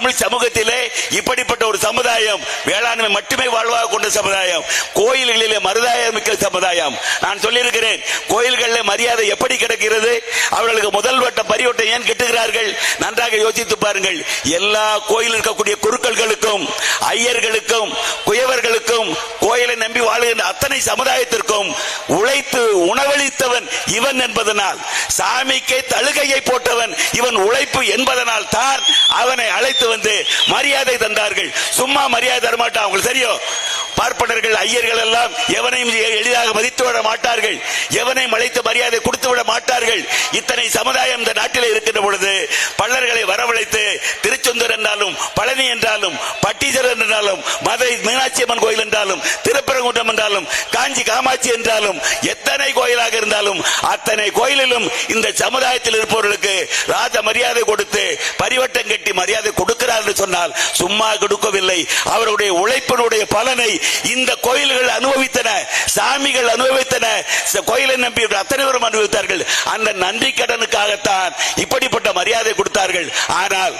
தமிழ் சமூகத்திலே இப்படிப்பட்ட ஒரு சமுதாயம் வேளாண்மை மட்டுமே வாழ்வாக கொண்ட சமுதாயம் கோயில்களிலே மருதாயம் மிக்க சமுதாயம். நான் சொல்லியிருக்கிறேன் கோயில்களில் மரியாதை எப்படி கிடைக்கிறது? அவர்களுக்கு முதல் வட்ட பரிவட்டம் ஏன் கெட்டுகிறார்கள்? நன்றாக யோசித்து பாருங்கள். எல்லா கோயில் இருக்கக்கூடிய குருக்கள்களுக்கும் ஐயர்களுக்கும் குயவர்களுக்கும் கோயிலை நம்பி வாழுகின்ற அத்தனை சமுதாயத்திற்கும் உழைத்து உணவளித்து இவன் என்பதனால் சாமிக்கு தழுகையை போட்டவன் இவன் உழைப்பு என்பதனால் தான் அவனை அழைத்து வந்து மரியாதை தந்தார்கள். சும்மா மரியாதை தரமாட்டான் அவங்களுக்கு தெரியும். பார்ப்பனர்கள் ஐயர்கள் எல்லாம் எவனையும் எளிதாக மதித்து விட மாட்டார்கள். எவனையும் அழைத்து மரியாதை கொடுத்து விட மாட்டார்கள் இத்தனை சமுதாயம் இந்த நாட்டில் இருக்கின்ற பொழுது பல்லர்களை வரவழைத்து திருச்செந்தூர் என்றாலும் பழனி என்றாலும் பட்டீஸ்வரர் என்றாலும் மதுரை மீனாட்சி அம்மன் கோயில் என்றாலும் திருப்பரங்குன்றம் என்றாலும் காஞ்சி காமாட்சி என்றாலும் எத்தனை கோயிலாக இருந்தாலும் அத்தனை கோயிலிலும் இந்த சமுதாயத்தில் இருப்பவர்களுக்கு ராஜ மரியாதை கொடுத்து பரிவட்டம் கட்டி மரியாதை கொடுக்கிறார் என்று சொன்னால் சும்மா கொடுக்கவில்லை. அவருடைய உழைப்பினுடைய பலனை இந்த கோயில்கள் அனுபவித்த சாமிகள் அனுபவித்தன. கோயிலை நம்பி அத்தனை பேரும் அனுபவித்தார்கள். அந்த நன்றி கடனுக்காகத்தான் இப்படிப்பட்ட மரியாதை கொடுத்தார்கள். ஆனால்